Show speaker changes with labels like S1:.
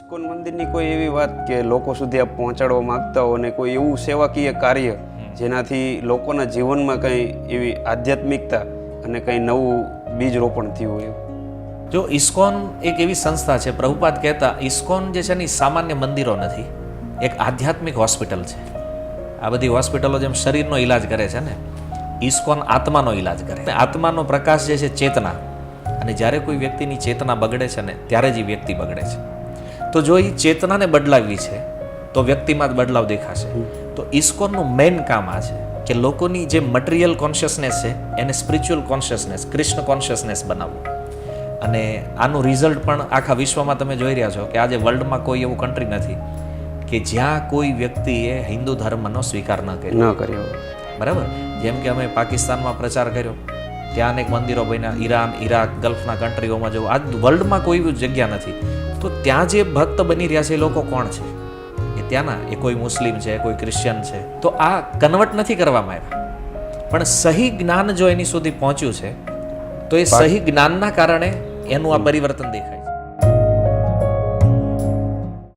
S1: ISKCON મંદિરની કોઈ એવી વાત કે લોકો સુધી આપ પહોંચાડવા માંગતા હો અને કોઈ એવું સેવાકીય કાર્ય જેનાથી લોકોના જીવનમાં કંઈ એવી આધ્યાત્મિકતા અને કંઈ નવું બીજ રોપણ થયું હોય
S2: જો ઇસ્કોન એક એવી સંસ્થા છે પ્રભુપાદ કહેતા ઇસ્કોન જે છે ને સામાન્ય મંદિરો નથી. એક આધ્યાત્મિક હોસ્પિટલ છે. આ બધી હોસ્પિટલો જેમ શરીરનો ઈલાજ કરે છે ને ઇસ્કોન આત્માનો ઈલાજ કરે. આત્માનો પ્રકાશ જે છે ચેતના. અને જ્યારે કોઈ વ્યક્તિની ચેતના બગડે છે ને ત્યારે જ એ વ્યક્તિ બગડે છે. તો જો એ ચેતનાને બદલાવી છે તો વ્યક્તિમાં જ બદલાવ દેખાશે. તો ઇસ્કોનનું મેઇન કામ આ છે કે લોકોની જે મટીરિયલ કોન્શિયસનેસ છે એને સ્પિરિચ્યુઅલ કોન્શિયસનેસ કૃષ્ણ કોન્શિયસનેસ બનાવવું. અને આનું રિઝલ્ટ પણ આખા વિશ્વમાં તમે જોઈ રહ્યા છો કે આજે વર્લ્ડમાં કોઈ એવું કન્ટ્રી નથી કે જ્યાં કોઈ વ્યક્તિએ હિન્દુ ધર્મનો સ્વીકાર ન કર્યો.
S1: ન કર્યો.
S2: બરાબર? જેમ કે અમે પાકિસ્તાનમાં પ્રચાર કર્યો. ત્યાં અનેક મંદિરો બન્યા. ઈરાન ઈરાક ગલ્ફના કન્ટ્રીઓમાં જવું. આજ વર્લ્ડમાં કોઈ જગ્યા નથી. તો ત્યાં જે ભક્ત બની રહ્યા છે એ લોકો કોણ છે? એ ત્યાંના એ કોઈ મુસ્લિમ છે કોઈ ક્રિશ્ચિયન છે. તો આ કન્વર્ટ નથી કરવામાં આવ્યા. પણ સહી જ્ઞાન જો એની સુધી પહોંચ્યું છે તો એ સહી જ્ઞાનના કારણે એનું આ પરિવર્તન દેખાય.